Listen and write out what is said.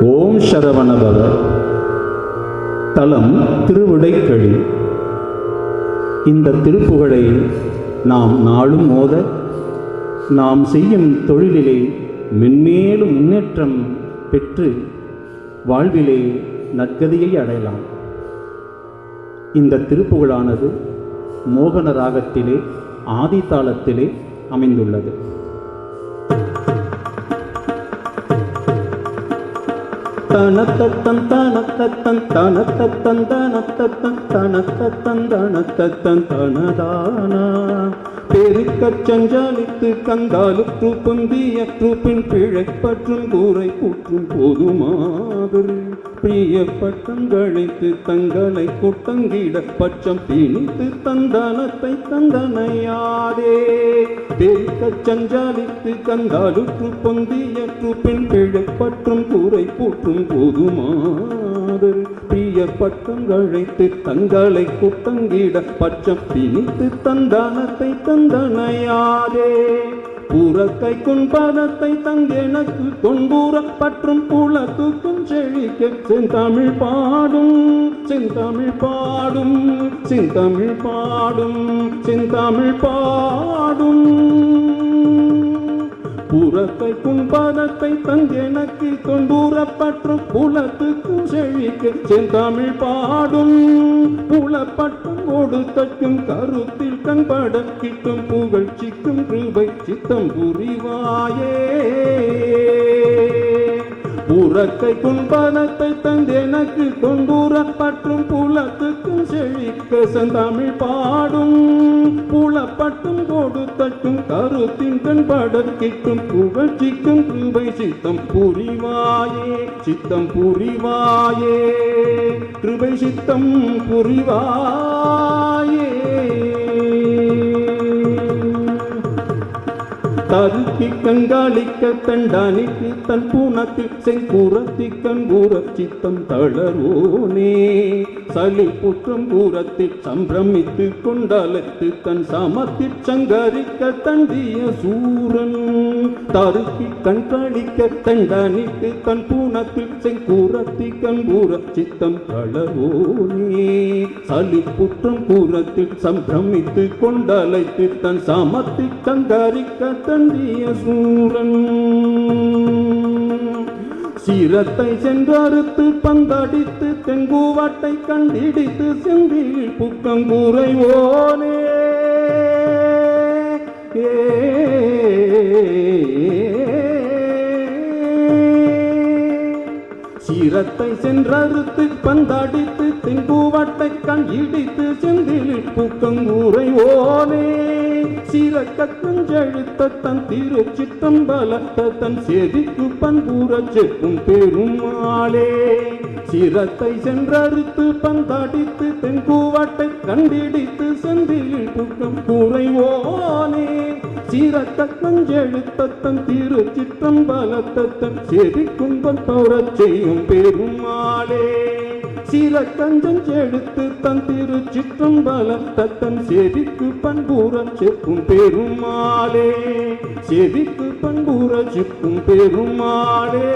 ஓம் சரவணபவ. தலம் திருவிடைக்கழி. இந்த திருப்புகழை நாம் நாளும் மோத நாம் செய்யும் தொழிலிலே மென்மேலும் முன்னேற்றம் பெற்று வாழ்விலே நற்கதியை அடையலாம். இந்த திருப்புகழானது மோகன ராகத்திலே ஆதித்தாளத்திலே அமைந்துள்ளது. தனத்தத்தன் தனத்தத்தன் தனத்தத்தன் தனத்தத்தன் தனத்தத்தன் தனத்தத்தன் தனதானா? பெருக்கச் சஞ்சாலித்து கந்தாலுற்று பொந்தியற்று பின் பிழைப்பற்றும் கூரை கூற்றும் போதுமாதிரி. பிரிய பட்டங்களைத்து தங்களை குட்டங்கிட பட்சம் பிணித்து தந்தனத்தை தந்தனையாதே. பெருக்கச் சஞ்சாலித்து கந்தாலுற்று பொந்தியற்று பின் பிழைப்பற்றும் கூரை கூற்றும் போதுமா போதுமாதர் பிரிய பட்டங்கழைத்து தங்களை குட்டங்கிட பச்சம் திணித்து தந்தானத்தை தந்தனையாரே புறக்கை குன்பதத்தை தங்கெனக்கு தொன்பூற பற்றும் புலத்துக்கும் செழிக்க செந்தமிழ் பாடும். செந்தமிழ் பாடும். செந்தமிழ் பாடும். செந்தமிழ் பாடும். புறத்தை குன்பதத்தை தங்கெனக்கு தொண்டூரப்பற்றும் புலத்துக்கும் செழிக்க செந்தமிழ் பாடும். புலப்பட்டும் கொடுத்தக்கும் கருத்தில் கண்பட கிட்டும் புகழ்ச்சிக்கும் கிருபை சித்தம் புரிவாயே. உறக்கை குன்பனத்தை தந்தெனக்கு தொண்டூரப்பற்றும் புலத்துக்கும் செழிக்க செந்தமிழ் பாடும். புலப்பட்டும் கொடுத்தட்டும் கருத்தின் கண்பட கிட்டும் புகழ்ச்சிக்கும் கிருபை சித்தம் புரிவாயே சித்தம் புரிவாயே கிருபை சித்தம் புரிவாயே. தருக்கி கங்காளிக்க தண்டானிக்கு தன் பூனத்தி செங்கூரத்தி கண்கூர சித்தம் தளர்வோனே. சலி புற்றம் கூரத்தில் சம்பிரமித்து கொண்டாலத்து தன் சமத்தில் சங்கரிக்க தண்டிய சூரன். தருக்கி கண்காளிக்க தண்டானிக்கு தன் பூனத்தில் செங்கூரத்தி கண்கூர சித்தம் தளர்வோனே. சலி புற்றம் கூரத்தில் சம்பிரமித்து கொண்டாலைத்து தன் சமத்தில் சங்கரிக்க தண்டிய சூரன். சீரத்தை சென்றறுத்து பந்தடித்து தெங்குவாட்டை கண்டிடித்து செந்தில் புக்கங்கூரை ஓனே. சீரத்தை சென்றறுத்து பந்தடித்து தெங்கூவட்டை கண் இடித்து செந்திலில் பூக்கங்கூரை ஓனே. சீரக்க குஞ்செழுத்த தன் திரு சித்தம் பலத்த தன் செதிக்கு பண்பூர செக்கும் பெருமாளே. சிரத்தை சென்றறுத்து பந்தடித்து தென்கூவட்டை கண்டிடித்து சென்றில் பூக்கம் கூரை ஓனே சீரத்த கஞ்செழுத்த தன் திரு சித்தம் பலத்த தன் செதிக்கும் பண்புறச் செய்யும் பெருமாளே. சீர கஞ்சம் எடுத்து தன் திருச்சிற்றம்பலம் தத்தன் செதிக்கு பண்பூரம் செப்பும் பெருமாளே. செதிக்கு பண்பூரம் செப்பும் பெருமாளே.